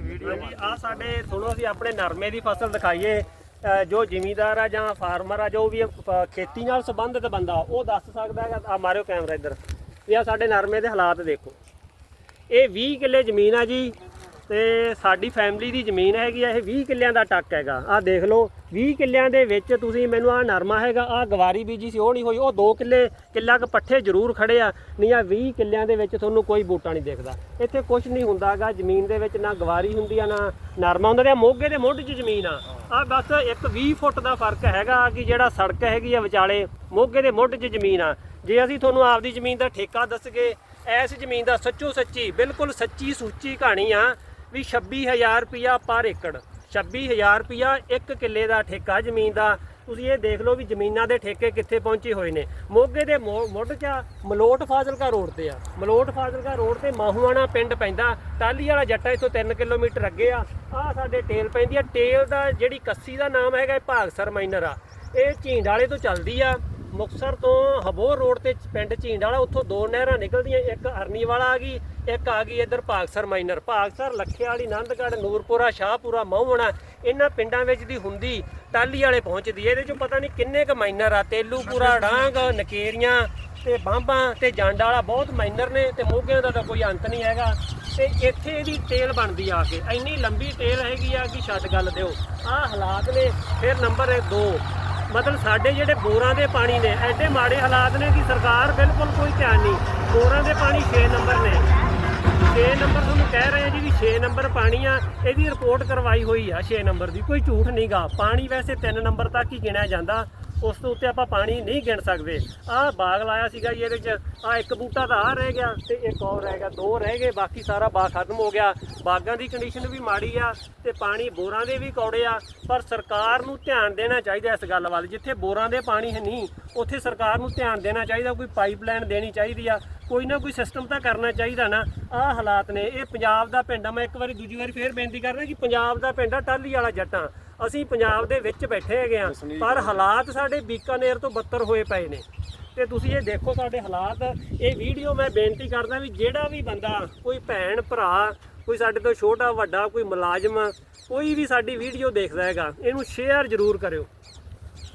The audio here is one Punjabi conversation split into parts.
ਵੀਡੀਓ ਹਾਂਜੀ ਆ ਸਾਡੇ ਤੁਹਾਨੂੰ ਅਸੀਂ ਆਪਣੇ ਨਰਮੇ ਦੀ ਫਸਲ ਦਿਖਾਈਏ। ਅ, ਜੋ ਜ਼ਿਮੀਦਾਰ ਆ ਜਾਂ ਫਾਰਮਰ ਆ ਜੋ ਵੀ ਅ, ਖੇਤੀ ਨਾਲ ਸੰਬੰਧਿਤ ਬੰਦਾ ਉਹ ਦੱਸ ਸਕਦਾ ਹੈਗਾ ਆ ਮਾਰਿਓ ਕੈਮਰਾ ਇੱਧਰ। ਵੀ ਆ ਸਾਡੇ ਨਰਮੇ ਦੇ ਹਾਲਾਤ ਦੇਖੋ। ਇਹ 20 ਕਿੱਲੇ ਜ਼ਮੀਨ ਆ ਜੀ। ਤੇ ਸਾਡੀ ਫੈਮਿਲੀ ਦੀ ਜ਼ਮੀਨ ਹੈਗੀ ਆ, ਇਹ 20 ਕਿੱਲਿਆਂ ਦਾ ਟੱਕ ਹੈਗਾ। ਆਹ ਦੇਖ ਲਓ 20 ਕਿੱਲਿਆਂ ਦੇ ਵਿੱਚ ਤੁਸੀਂ ਮੈਨੂੰ ਆਹ ਨਰਮਾ ਹੈਗਾ, ਆਹ ਗਵਾਰੀ ਬੀਜੀ ਸੀ, ਉਹ ਨਹੀਂ ਹੋਈ, ਉਹ 2 ਕਿੱਲੇ, ਕਿੱਲਾ ਕ ਪੱਠੇ ਜ਼ਰੂਰ ਖੜੇ ਆ। ਨਹੀਂ ਆ 20 ਕਿੱਲਿਆਂ ਦੇ ਵਿੱਚ ਤੁਹਾਨੂੰ ਕੋਈ ਬੂਟਾ ਨਹੀਂ ਦਿਖਦਾ। ਇੱਥੇ ਕੁਝ ਨਹੀਂ ਹੁੰਦਾਗਾ ਜ਼ਮੀਨ ਦੇ ਵਿੱਚ ਨਾ ਗਵਾਰੀ ਹੁੰਦੀ ਆ, ਨਾ ਨਰਮਾ ਹੁੰਦਾ ਤੇ ਮੋਗੇ ਦੇ ਮੁੱਢ 'ਚ ਜ਼ਮੀਨ ਆ। ਆ ਬਸ ਇੱਕ 20 ਫੁੱਟ ਦਾ ਫ਼ਰਕ ਹੈਗਾ ਕਿ ਜਿਹੜਾ ਸੜਕ ਹੈਗੀ ਆ ਵਿਚਾਲੇ, ਮੋਗੇ ਦੇ ਮੁੱਢ 'ਚ ਜ਼ਮੀਨ ਆ। ਜੇ ਅਸੀਂ ਤੁਹਾਨੂੰ ਆਪਦੀ ਜ਼ਮੀਨ ਦਾ ਠੇਕਾ ਦੱਸਗੇ ਐਸ ਜ਼ਮੀਨ ਦਾ ਸੱਚੋ ਸੱਚੀ ਬਿਲਕੁਲ ਸੱਚੀ ਸੁੱਚੀ ਕਹਾਣੀ ਆ ਵੀ 26000 ਰੁਪਿਆ ਪਰ ਏਕੜ 26000 ਰੁਪਿਆ ਇੱਕ ਕਿੱਲੇ ਦਾ ਠੇਕਾ ਜ਼ਮੀਨ ਦਾ। ਤੁਸੀਂ ਇਹ ਦੇਖ ਲਓ ਵੀ ਜ਼ਮੀਨਾਂ ਦੇ ਠੇਕੇ ਕਿੱਥੇ ਪਹੁੰਚੇ ਹੋਏ ਨੇ। ਮੋਗੇ ਦੇ ਮੋ- ਮੁੱਢ 'ਚ ਆ, ਮਲੋਟ ਫਾਜ਼ਿਲਕਾ ਰੋਡ ਤੇ ਆ। ਮਲੋਟ ਫਾਜ਼ਿਲਕਾ ਰੋਡ ਤੇ ਮਾਹੂਆਣਾ ਪਿੰਡ ਪੈਂਦਾ। ਟਾਲੀ ਵਾਲਾ ਜੱਟਾ ਇੱਥੋਂ 3 ਕਿਲੋਮੀਟਰ ਅੱਗੇ ਆ। ਆ ਸਾਡੇ ਟੇਲ ਪੈਂਦੀ ਆ। ਟੇਲ ਦਾ ਜਿਹੜੀ ਕੱਸੀ ਦਾ ਨਾਮ ਹੈਗਾ ਭਾਗਸਰ ਮਾਈਨਰ ਆ। ਇਹ ਝੀਂਡ ਵਾਲੇ ਤੋਂ ਚੱਲਦੀ ਆ। ਮੁਕਸਰ ਤੋਂ ਹਬੋਰ ਰੋਡ ਤੇ ਪਿੰਡ ਝੀਂਡ ਵਾਲਾ ਉੱਥੋਂ ਦੋ ਨਹਿਰਾਂ ਨਿਕਲਦੀਆਂ ਇੱਕ ਹਰਨੀ ਵਾਲਾ ਆ ਗਈ ਇੱਕ ਆ ਗਈ ਇੱਧਰ ਭਾਗਸਰ ਮਾਈਨਰ। ਭਾਗਸਰ ਲੱਖੇ ਵਾਲੀ ਆਨੰਦਗੜ੍ਹ ਨੂਰਪੁਰਾ ਸ਼ਾਹਪੁਰਾ ਮਹੂਣਾ ਇਹਨਾਂ ਪਿੰਡਾਂ ਵਿੱਚ ਦੀ ਹੁੰਦੀ ਟਾਲੀ ਵਾਲੇ ਪਹੁੰਚਦੀ। ਇਹਦੇ ਚੋਂ ਪਤਾ ਨਹੀਂ ਕਿੰਨੇ ਕ ਮਾਈਨਰ ਆ। ਤੇਲੂਪੁਰਾ ਡਾਂਗ ਨਕੇਰੀਆਂ ਤੇ ਬਾਂਬਾਂ ਤੇ ਜੰਡ ਵਾਲਾ ਬਹੁਤ ਮਾਈਨਰ ਨੇ ਤੇ ਮੋਗਿਆਂ ਦਾ ਤਾਂ ਕੋਈ ਅੰਤ ਨਹੀਂ ਹੈਗਾ। ਤੇ ਇੱਥੇ ਇਹਦੀ ਤੇਲ ਬਣਦੀ ਆ ਕੇ। ਇੰਨੀ ਲੰਬੀ ਤੇਲ ਹੈਗੀ ਆ ਕਿ ਛੱਡ ਗੱਲ ਦਿਓ। ਆਹ ਹਾਲਾਤ ਨੇ ਫਿਰ ਨੰਬਰ 2 ਮਤਲਬ ਸਾਡੇ ਜਿਹੜੇ ਬੋਰਾਂ ਦੇ ਪਾਣੀ ਨੇ ਐਡੇ ਮਾੜੇ ਹਾਲਾਤ ਨੇ ਕਿ ਸਰਕਾਰ ਬਿਲਕੁਲ ਕੋਈ ਧਿਆਨ ਨਹੀਂ। ਬੋਰਾਂ ਦੇ ਪਾਣੀ 6 ਨੰਬਰ ਨੇ। 6 ਨੰਬਰ ਤੁਹਾਨੂੰ ਕਹਿ ਰਹੇ ਆ ਜੀ ਵੀ 6 ਨੰਬਰ ਪਾਣੀ ਆ ਇਹਦੀ ਰਿਪੋਰਟ ਕਰਵਾਈ ਹੋਈ ਆ 6 ਨੰਬਰ ਦੀ। ਕੋਈ ਝੂਠ ਨਹੀਂਗਾ ਪਾਣੀ ਵੈਸੇ 3 ਨੰਬਰ ਤੱਕ ਹੀ ਗਿਣਿਆ ਜਾਂਦਾ। ਉਸ ਤੋਂ ਉੱਤੇ ਆਪਾਂ ਪਾਣੀ ਨਹੀਂ ਗਿਣ ਸਕਦੇ। ਆਹ ਬਾਗ ਲਾਇਆ ਸੀਗਾ ਜੀ ਇਹਦੇ 'ਚ। ਆ ਇੱਕ ਬੂਟਾ ਤਾਂ ਆ ਰਹਿ ਗਿਆ ਤੇ ਇੱਕ ਹੋਰ ਰਹਿ ਗਿਆ, ਦੋ ਰਹਿ ਗਏ, ਬਾਕੀ ਸਾਰਾ ਬਾਗ ਖਤਮ ਹੋ ਗਿਆ। ਬਾਗਾਂ ਦੀ ਕੰਡੀਸ਼ਨ ਵੀ ਮਾੜੀ ਆ ਤੇ ਪਾਣੀ ਬੋਰਾਂ ਦੇ ਵੀ ਕੌੜੇ ਆ, ਪਰ ਸਰਕਾਰ ਨੂੰ ਧਿਆਨ ਦੇਣਾ ਚਾਹੀਦਾ ਇਸ ਗੱਲ ਵੱਲ। ਜਿੱਥੇ ਬੋਰਾਂ ਦੇ ਪਾਣੀ ਹੈ ਨਹੀਂ, ਉੱਥੇ ਸਰਕਾਰ ਨੂੰ ਧਿਆਨ ਦੇਣਾ ਚਾਹੀਦਾ, ਕੋਈ ਪਾਈਪਲਾਈਨ ਦੇਣੀ ਚਾਹੀਦੀ ਆ। ਕੋਈ ਨਾ ਕੋਈ ਸਿਸਟਮ ਤਾਂ ਕਰਨਾ ਚਾਹੀਦਾ ਨਾ। ਆਹ ਹਾਲਾਤ ਨੇ। ਇਹ ਪੰਜਾਬ ਦਾ ਪਿੰਡ ਆ, ਮੈਂ ਇੱਕ ਵਾਰੀ ਦੂਜੀ ਵਾਰੀ ਫੇਰ ਬੇਨਤੀ ਕਰਦਾ ਕਿ ਪੰਜਾਬ ਦਾ ਪਿੰਡ ਆ ਟਾਲੀ ਵਾਲਾ ਜੱਟਾਂ। ਅਸੀਂ ਪੰਜਾਬ ਦੇ ਵਿੱਚ ਬੈਠੇ ਹੈਗੇ ਆ ਪਰ ਹਾਲਾਤ ਸਾਡੇ ਬੀਕਾਨੇਰ ਤੋਂ ਬੱਤਰ ਹੋਏ ਪਏ ਨੇ। ਤੇ ਤੁਸੀਂ ਇਹ ਦੇਖੋ ਸਾਡੇ ਹਾਲਾਤ ਇਹ ਵੀਡੀਓ ਮੈਂ ਬੇਨਤੀ ਕਰਦਾ ਵੀ ਜਿਹੜਾ ਵੀ ਬੰਦਾ ਕੋਈ ਭੈਣ ਭਰਾ ਕੋਈ ਸਾਡੇ ਤੋਂ ਛੋਟਾ ਵੱਡਾ ਕੋਈ ਮੁਲਾਜ਼ਮ ਕੋਈ ਵੀ ਸਾਡੀ ਵੀਡੀਓ ਦੇਖਦਾ ਹੈਗਾ ਇਹਨੂੰ ਸ਼ੇਅਰ ਜ਼ਰੂਰ ਕਰਿਓ।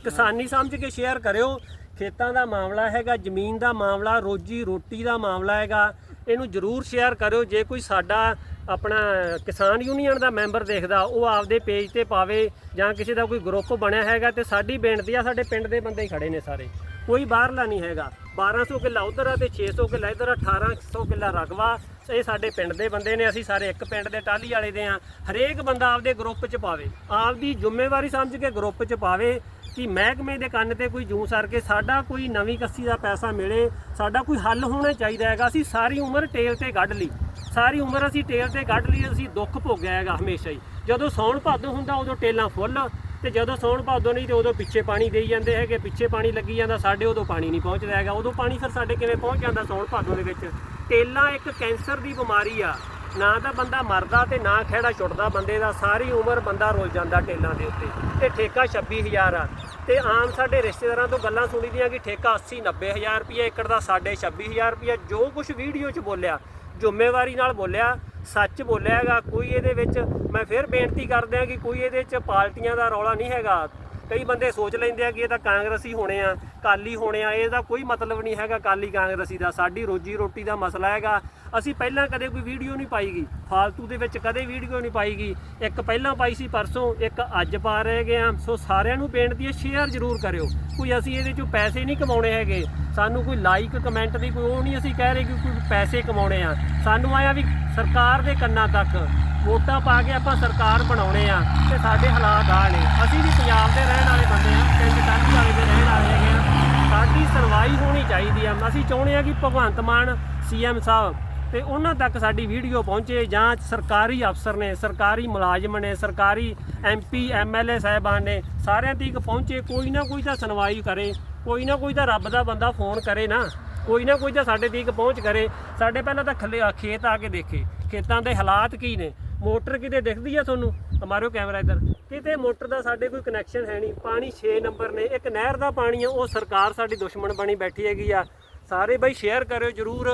ਕਿਸਾਨੀ ਸਮਝ ਕੇ ਸ਼ੇਅਰ ਕਰਿਓ। ਖੇਤਾਂ ਦਾ ਮਾਮਲਾ ਹੈਗਾ ਜ਼ਮੀਨ ਦਾ ਮਾਮਲਾ ਰੋਜੀ ਰੋਟੀ ਦਾ ਮਾਮਲਾ ਹੈਗਾ ਇਹਨੂੰ ਜ਼ਰੂਰ ਸ਼ੇਅਰ ਕਰਿਓ। ਜੇ ਕੋਈ ਸਾਡਾ ਆਪਣਾ ਕਿਸਾਨ ਯੂਨੀਅਨ ਦਾ ਮੈਂਬਰ ਦੇਖਦਾ, ਉਹ ਆਪਦੇ ਪੇਜ ਤੇ ਪਾਵੇ ਜਾਂ ਕਿਸੇ ਦਾ ਕੋਈ ਗਰੁੱਪ ਬਣਿਆ ਹੈਗਾ ਤੇ ਸਾਡੀ ਬੇਨਤੀ ਆ, ਸਾਡੇ ਪਿੰਡ ਦੇ ਬੰਦੇ ਹੀ ਖੜੇ ਨੇ ਸਾਰੇ। ਕੋਈ ਬਾਹਰਲਾ ਨਹੀਂ ਹੈਗਾ। 1200 ਕਿੱਲਾ ਉਧਰ ਆ ਤੇ 600 ਕਿੱਲਾ ਇਧਰ ਆ 1800 ਕਿੱਲਾ ਰਕਬਾ। ਇਹ ਸਾਡੇ ਪਿੰਡ ਦੇ ਬੰਦੇ ਨੇ, ਅਸੀਂ ਸਾਰੇ ਇੱਕ ਪਿੰਡ ਦੇ ਟਾਲੀ ਵਾਲੇ ਦੇ ਆ। ਹਰੇਕ ਬੰਦਾ ਆਪਦੇ ਗਰੁੱਪ 'ਚ ਪਾਵੇ। ਆਪਦੀ ਜ਼ਿੰਮੇਵਾਰੀ ਸਮਝ ਕੇ ਗਰੁੱਪ 'ਚ ਪਾਵੇ ਕਿ ਮਹਿਕਮੇ ਦੇ ਕੰਨ ਤੇ ਕੋਈ ਜੂੰ ਸਰ ਕੇ ਸਾਡਾ ਕੋਈ ਨਵੀਂ ਕੱਸੀ ਦਾ ਪੈਸਾ ਮਿਲੇ, ਸਾਡਾ ਕੋਈ ਹੱਲ ਹੋਣਾ ਚਾਹੀਦਾ ਹੈਗਾ। ਅਸੀਂ ਸਾਰੀ ਉਮਰ ਟੇਲ ਤੇ ਕੱਢ ਲਈ। ਸਾਰੀ ਉਮਰ ਅਸੀਂ ਟੇਲ ਤੇ ਕੱਢ ਲਈ, ਅਸੀਂ ਦੁੱਖ ਭੋਗਿਆ ਹੈਗਾ ਹਮੇਸ਼ਾ ਹੀ। ਜਦੋਂ ਸੌਣ ਭਾਦੋਂ ਹੁੰਦਾ, ਉਦੋਂ ਟੇਲਾਂ ਫੁੱਲ, ਤੇ ਜਦੋਂ ਸੌਣ ਭਾਦੋਂ ਨਹੀਂ, ਤੇ ਉਦੋਂ ਪਿੱਛੇ ਪਾਣੀ ਦੇਈ ਜਾਂਦੇ ਹੈਗੇ। ਪਿੱਛੇ ਪਾਣੀ ਲੱਗੀ ਜਾਂਦਾ, ਸਾਡੇ ਉਦੋਂ ਪਾਣੀ ਨਹੀਂ ਪਹੁੰਚਦਾ ਹੈਗਾ। ਉਦੋਂ ਪਾਣੀ ਫਿਰ ਸਾਡੇ ਕਿਵੇਂ ਪਹੁੰਚ ਜਾਂਦਾ ਸੌਣ ਭਾਦੋਂ ਦੇ ਵਿੱਚ? ਟੇਲਾਂ ਇੱਕ ਕੈਂਸਰ ਦੀ ਬਿਮਾਰੀ ਆ। ਨਾ ਤਾਂ ਬੰਦਾ ਮਰਦਾ ਤੇ ਨਾ ਖਹਿੜਾ ਛੁੱਟਦਾ ਬੰਦੇ ਦਾ। ਸਾਰੀ ਉਮਰ ਬੰਦਾ ਰੁੱਲ ਜਾਂਦਾ ਟੇਲਾਂ ਦੇ ਉੱਤੇ। ਤੇ ਠੇਕਾ 26000 ਆ। ਤੇ ਆਮ ਸਾਡੇ ਰਿਸ਼ਤੇਦਾਰਾਂ ਤੋਂ ਗੱਲਾਂ ਸੁਣੀਦੀਆਂ ਕਿ ਠੇਕਾ 80 90000 ਰੁਪਏ ਏਕੜ ਦਾ, ਸਾਡੇ 26000 ਰੁਪਏ ਜੋ ਕੁਝ ਵੀਡੀਓ 'ਚ ਬੋਲਿਆ ਜ਼ਿੰਮੇਵਾਰੀ ਨਾਲ ਬੋਲਿਆ, ਸੱਚ ਬੋਲਿਆ ਹੈਗਾ, ਕੋਈ ਇਹਦੇ ਵਿੱਚ ਮੈਂ ਫਿਰ ਬੇਨਤੀ ਕਰਦੇ ਆ ਕਿ ਕੋਈ ਇਹਦੇ 'ਚ ਪਾਰਟੀਆਂ ਦਾ ਰੌਲਾ ਨਹੀਂ ਹੈਗਾ। ਕਈ ਬੰਦੇ ਸੋਚ ਲੈਂਦੇ ਆ ਕਿ ਇਹ ਤਾਂ ਕਾਂਗਰਸੀ ਹੋਣੇ ਆ ਕਾਲੀ ਹੋਣੇ ਆ, ਇਹਦਾ ਕੋਈ ਮਤਲਬ ਨਹੀਂ ਹੈਗਾ ਕਾਲੀ ਕਾਂਗਰਸੀ ਦਾ, ਸਾਡੀ ਰੋਜੀ ਰੋਟੀ ਦਾ ਮਸਲਾ ਹੈਗਾ। ਅਸੀਂ ਪਹਿਲਾਂ ਕਦੇ ਕੋਈ ਵੀਡੀਓ ਨਹੀਂ ਪਾਈਗੀ, ਫਾਲਤੂ ਦੇ ਵਿੱਚ ਕਦੇ ਵੀਡੀਓ ਨਹੀਂ ਪਾਈਗੀ। ਇੱਕ ਪਹਿਲਾਂ ਪਾਈ ਸੀ ਪਰਸੋਂ, ਇੱਕ ਅੱਜ ਪਾ ਰਹੇ ਗਏ ਆ। ਸੋ ਸਾਰਿਆਂ ਨੂੰ ਬੇਨਤੀ ਹੈ ਸ਼ੇਅਰ ਜ਼ਰੂਰ ਕਰਿਓ। ਕੋਈ ਅਸੀਂ ਇਹਦੇ ਚੋਂ ਪੈਸੇ ਨਹੀਂ ਕਮਾਉਣੇ ਹੈਗੇ। ਸਾਨੂੰ ਕੋਈ ਲਾਈਕ ਕਮੈਂਟ ਦੀ ਕੋਈ ਉਹ ਨਹੀਂ ਅਸੀਂ ਕਹਿ ਰਹੇ ਕਿ ਕੋਈ ਪੈਸੇ ਕਮਾਉਣੇ ਆ। ਸਾਨੂੰ ਆਇਆ ਵੀ ਸਰਕਾਰ ਦੇ ਕੰਨਾਂ ਤੱਕ ਵੋਟਾਂ ਪਾ ਕੇ ਆਪਾਂ ਸਰਕਾਰ ਬਣਾਉਣੇ ਆ ਤੇ ਸਾਡੇ ਹਾਲਾਤ ਆ ਨੇ। ਅਸੀਂ ਵੀ ਪੰਜਾਬ ਦੇ ਰਹਿਣ ਵਾਲੇ ਬੰਦੇ ਆ ਪਿੰਡ ਟਾਂਡੀ ਵਾਲੇ ਦੇ ਰਹਿਣ ਵਾਲੇ ਹੈਗੇ ਆ। ਸਾਡੀ ਸੁਣਵਾਈ ਹੋਣੀ ਚਾਹੀਦੀ ਆ। ਅਸੀਂ ਚਾਹੁੰਦੇ ਆ ਕਿ ਭਗਵੰਤ ਮਾਨ ਸੀਐਮ ਸਾਹਿਬ ਤੇ ਉਹਨਾਂ ਤੱਕ ਸਾਡੀ ਵੀਡੀਓ ਪਹੁੰਚੇ ਜਾਂ ਸਰਕਾਰੀ ਅਫਸਰ ਨੇ, ਸਰਕਾਰੀ ਮੁਲਾਜ਼ਮ ਨੇ, ਸਰਕਾਰੀ ਐਮਪੀ ਐਮਐਲਏ ਸਾਹਿਬਾਨ ਨੇ ਸਾਰਿਆਂ ਤੀਕ ਪਹੁੰਚੇ। ਕੋਈ ਨਾ ਕੋਈ ਤਾਂ ਸੁਣਵਾਈ ਕਰੇ, ਕੋਈ ਨਾ ਕੋਈ ਤਾਂ ਰੱਬ ਦਾ ਬੰਦਾ ਫੋਨ ਕਰੇ ਨਾ। ਕੋਈ ਨਾ ਕੋਈ ਤਾਂ ਸਾਡੇ ਤੀਕ ਪਹੁੰਚ ਕਰੇ। ਸਾਡੇ ਪਹਿਲਾਂ ਤਾਂ ਖਲੇ ਖੇਤ ਆ ਕੇ ਦੇਖੇ। ਖੇਤਾਂ ਦੇ ਹਾਲਾਤ ਕੀ ਨੇ? ਮੋਟਰ ਕਿਤੇ ਦਿਖਦੀ ਆ ਤੁਹਾਨੂੰ? ਮਾਰਿਓ ਕੈਮਰਾ ਇੱਧਰ। ਕਿਤੇ ਮੋਟਰ ਦਾ ਸਾਡੇ ਕੋਈ ਕਨੈਕਸ਼ਨ ਹੈ ਨਹੀਂ। ਪਾਣੀ 6 ਨੰਬਰ ਨੇ। ਇੱਕ ਨਹਿਰ ਦਾ ਪਾਣੀ ਆ, ਉਹ ਸਰਕਾਰ ਸਾਡੀ ਦੁਸ਼ਮਣ ਬਣੀ ਬੈਠੀ ਹੈਗੀ ਆ। ਸਾਰੇ ਬਾਈ ਸ਼ੇਅਰ ਕਰਿਓ ਜਰੂਰ।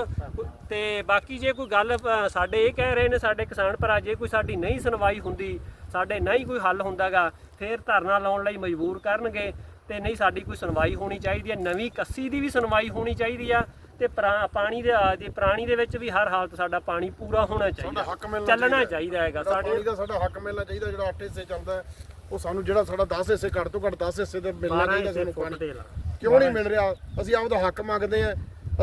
ਤੇ ਬਾਕੀ ਜੇ ਕੋਈ ਗੱਲ ਸਾਡੇ ਇਹ ਕਹਿ ਰਹੇ ਨੇ, ਸਾਡੇ ਕਿਸਾਨ ਭਰਾ, ਜੇ ਕੋਈ ਸਾਡੀ ਨਹੀਂ ਸੁਣਵਾਈ ਹੁੰਦੀ, ਸਾਡੇ ਨਹੀਂ ਕੋਈ ਹੱਲ ਹੁੰਦਾਗਾ, ਫਿਰ ਧਰਨਾ ਲਾਉਣ ਲਈ ਮਜਬੂਰ ਕਰਨਗੇ। ਤੇ ਨਹੀਂ ਸਾਡੀ ਕੋਈ ਸੁਣਵਾਈ ਹੋਣੀ ਚਾਹੀਦੀ ਹੈ ਨਵੀਂ ਕੱਸੀ ਦੀ ਵੀ ਸੁਣਵਾਈ ਹੋਣੀ ਚਾਹੀਦੀ ਆ। ਤੇ ਪਾਣੀ ਦੇ ਆ- ਦੇ ਪ੍ਰਾਣੀ ਦੇ ਵਿੱਚ ਵੀ ਹਰ ਹਾਲਤ ਸਾਡਾ ਪਾਣੀ ਪੂਰਾ ਹੋਣਾ ਚਾਹੀਦਾ। ਚੱਲਣਾ ਚਾਹੀਦਾ। ਹੈਗਾ ਸਾਡੇ ਪਾਣੀ ਦਾ ਸਾਡਾ ਹੱਕ ਮਿਲਣਾ ਚਾਹੀਦਾ ਜਿਹੜਾ 8 ਹਿੱਸੇ ਚੱਲਦਾ ਉਹ ਸਾਨੂੰ ਜਿਹੜਾ ਸਾਡਾ 10 ਹਿੱਸੇ ਘੱਟ ਤੋਂ ਘੱਟ 10 ਹਿੱਸੇ ਤੇ ਮਿਲਣਾ 12 ਚਾਹੀਦਾ ਸਾਨੂੰ ਪਾਣੀ। ਦੇ ਕਿਉਂ ਨਹੀਂ ਮਿਲ ਰਿਹਾ? ਅਸੀਂ ਆਪਦਾ ਹੱਕ ਮੰਗਦੇ ਆ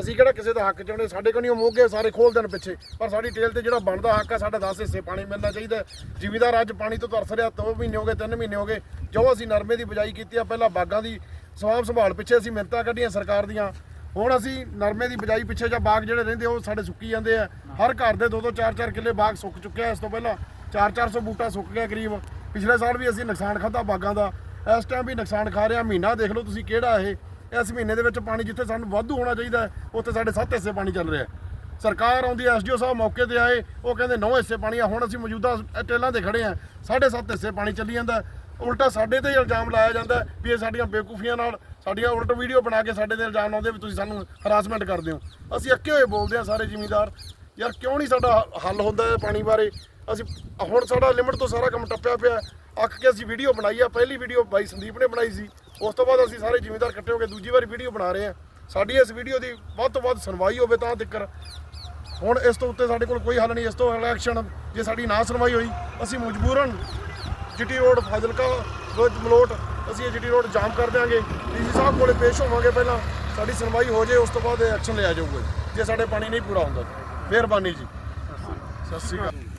ਅਸੀਂ ਕਿਹੜਾ ਕਿਸੇ ਦਾ ਹੱਕ ਚਾਹੁੰਦੇ? ਸਾਡੇ ਕੋਲ ਨਹੀਂ ਮੋਗੇ ਸਾਰੇ ਖੋਲ ਦੇਣ ਪਿੱਛੇ। ਪਰ ਸਾਡੀ ਟੇਲ ਤੇ ਜਿਹੜਾ ਬਣਦਾ ਹੱਕ ਆ ਸਾਡਾ 10 ਹਿੱਸੇ ਪਾਣੀ ਮਿਲਣਾ ਚਾਹੀਦਾ। ਜ਼ਿਮੀਦਾਰ ਅੱਜ ਪਾਣੀ ਤੋਂ ਤਰਸ ਰਿਹਾ 2 ਮਹੀਨੇ ਹੋ ਗਏ 3 ਮਹੀਨੇ ਹੋ ਗਏ। ਜੋ ਅਸੀਂ ਨਰਮੇ ਦੀ ਬਜਾਈ ਕੀਤੀ ਆ ਪਹਿਲਾਂ ਬਾਗਾਂ ਦੀ ਸਵਾਬ ਸੰਭਾਲ ਪਿੱਛੇ ਅਸੀਂ ਮਿੰਤਾਂ ਕੱਢੀਆਂ ਸਰਕਾਰ ਦੀਆਂ। ਹੁਣ ਅਸੀਂ ਨਰਮੇ ਦੀ ਬਜਾਈ ਪਿੱਛੇ ਜਾਂ ਬਾਗ ਜਿਹੜੇ ਰਹਿੰਦੇ ਉਹ ਸਾਡੇ ਸੁੱਕੀ ਜਾਂਦੇ ਆ। ਹਰ ਘਰ ਦੇ 2-2 4-4 ਕਿੱਲੇ ਬਾਗ ਸੁੱਕ ਚੁੱਕਿਆ ਇਸ ਤੋਂ ਪਹਿਲਾਂ 4-400 ਬੂਟਾ ਸੁੱਕ ਗਿਆ ਕਰੀਬ। ਪਿਛਲੇ ਸਾਲ ਵੀ ਅਸੀਂ ਨੁਕਸਾਨ ਖਾਦਾ ਬਾਗਾਂ ਦਾ। ਇਸ ਟਾਈਮ ਵੀ ਨੁਕਸਾਨ ਖਾ ਰਿਹਾ ਮਹੀਨਾ ਦੇਖ ਲਓ ਤੁਸੀਂ ਕਿਹੜਾ ਇਹ। ਇਸ ਮਹੀਨੇ ਦੇ ਵਿੱਚ ਪਾਣੀ ਜਿੱਥੇ ਸਾਨੂੰ ਵਾਧੂ ਹੋਣਾ ਚਾਹੀਦਾ ਉੱਥੇ ਸਾਡੇ 7 ਹਿੱਸੇ ਪਾਣੀ ਚੱਲ ਰਿਹਾ ਸਰਕਾਰ ਆਉਂਦੀ ਐਸਡੀਓ ਸਾਹਿਬ ਮੌਕੇ ਤੇ ਆਏ, ਉਹ ਕਹਿੰਦੇ 9 ਹਿੱਸੇ ਪਾਣੀ ਆ। ਹੁਣ ਅਸੀਂ ਮੌਜੂਦਾ ਟੇਲਾਂ ਤੇ ਖੜੇ ਆ। ਸਾਢੇ ਸੱਤ ਹਿੱਸੇ ਪਾਣੀ ਚੱਲੀ ਜਾਂਦਾ ਉਲਟਾ ਸਾਡੇ ਤੇ ਹੀ ਇਲਜ਼ਾਮ ਲਾਇਆ ਜਾਂਦਾ ਵੀ ਇਹ ਸਾਡੀਆਂ ਬੇਕੂਫੀਆਂ ਨਾਲ ਸਾਡੀਆਂ ਉਲਟ ਵੀਡੀਓ ਬਣਾ ਕੇ ਸਾਡੇ ਤੇ ਇਲਜ਼ਾਮ ਲਾਉਂਦੇ ਵੀ ਤੁਸੀਂ ਸਾਨੂੰ ਹਰਾਸਮੈਂਟ ਕਰਦੇ ਹੋ। ਅਸੀਂ ਅੱਕੇ ਹੋਏ ਬੋਲਦੇ ਆ ਸਾਰੇ ਜ਼ਿਮੀਂਦਾਰ, ਯਾਰ ਕਿਉਂ ਨਹੀਂ ਸਾਡਾ ਹੱਲ ਹੁੰਦਾ ਹੈ ਪਾਣੀ ਬਾਰੇ? ਅਸੀਂ ਹੁਣ ਸਾਡਾ ਲਿਮਟ ਤੋਂ ਸਾਰਾ ਕੰਮ ਟੱਪਿਆ ਪਿਆ ਅੱਕ ਕੇ ਅਸੀਂ ਵੀਡੀਓ ਬਣਾਈ ਆ, ਪਹਿਲੀ ਵੀਡੀਓ ਬਾਈ ਸੰਦੀਪ ਨੇ ਬਣਾਈ ਸੀ। ਉਸ ਤੋਂ ਬਾਅਦ ਅਸੀਂ ਸਾਰੇ ਜ਼ਿਮੀਂਦਾਰ ਇਕੱਠੇ ਹੋ ਕੇ ਦੂਜੀ ਵਾਰੀ ਵੀਡੀਓ ਬਣਾ ਰਹੇ ਆ। ਸਾਡੀ ਇਸ ਵੀਡੀਓ ਦੀ ਵੱਧ ਤੋਂ ਵੱਧ ਸੁਣਵਾਈ ਹੋਵੇ ਤਾਂ ਤੱਕਰ। ਹੁਣ ਇਸ ਤੋਂ ਉੱਤੇ ਸਾਡੇ ਕੋਲ ਕੋਈ ਹੱਲ ਨਹੀਂ, ਇਸ ਤੋਂ ਅਗਲਾ ਐਕਸ਼ਨ ਜੇ ਸਾਡੀ ਨਾ ਸੁਣਵਾਈ ਹੋਈ, ਅਸੀਂ ਮਜਬੂਰਨ, ਜਿਟੀ ਰੋਡ, ਫਾਜ਼ਿਲਕਾ ਵਿੱਚ ਮਲੋਟ ਅਸੀਂ ਇਹ ਜਿਹੜੀ ਰੋਡ ਜਾਮ ਕਰ ਦਿਆਂਗੇ, ਡੀਸੀ ਸਾਹਿਬ ਕੋਲੇ ਪੇਸ਼ ਹੋਵਾਂਗੇ ਪਹਿਲਾਂ। ਸਾਡੀ ਸੁਣਵਾਈ ਹੋ ਜੇ, ਉਸ ਤੋਂ ਬਾਅਦ ਐਕਸ਼ਨ ਲਿਆ ਜਾਊਗਾ ਜੇ। ਸਾਡੇ ਪਾਣੀ ਨਹੀਂ ਪੂਰਾ ਹੁੰਦਾ ਮਿਹਰਬਾਨੀ ਜੀ। ਸਤਿ ਸ਼੍ਰੀ ਅਕਾਲ।